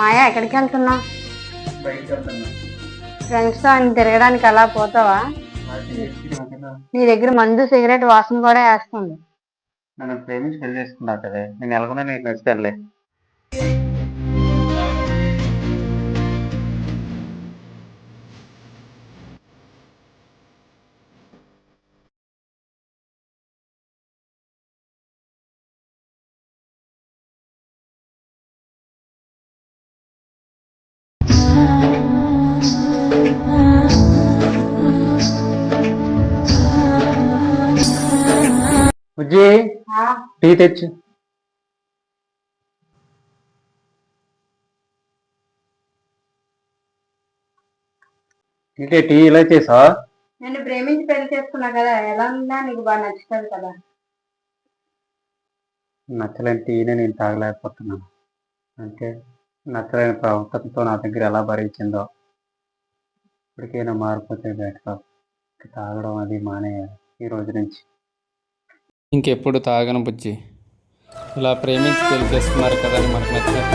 మాయా ఎక్కడికి వెళ్తున్నావు? ఫ్రెండ్స్తో అని తిరగడానికి అలా పోతావా? నీ దగ్గర మందు సిగరెట్ వాసన కూడా వేస్తుంది. నన్ను ప్రేమించి పెళ్ళి చేసుకున్నావు కదా. నేను ఎలాగొన్నా నీకు నచ్చుతానులే బుజ్జి టీ తెచ్చు. ఇంకే టీ ఇలా చేసావా నేను ప్రేమించి పెళ్ళి చేసుకున్నా కదా ఎలా ఉందా నీకు బాగా నచ్చుతుంది కదా. నచ్చలేని టీనే నేను తాగలేకపోతున్నాను. అంటే నచ్చలేని ప్రవర్తనతో నా దగ్గర ఎలా భరించిందో ఇప్పటికైనా మారిపోతే బెటర్. తాగడం అది మానేయాలి. ఈ రోజు నుంచి. ఇంకెప్పుడు తాగను బుజ్జి. ఇలా ప్రేమించి పెళ్ళి చేసుకున్నారు కదా అని మనకు నచ్చినట్లయితే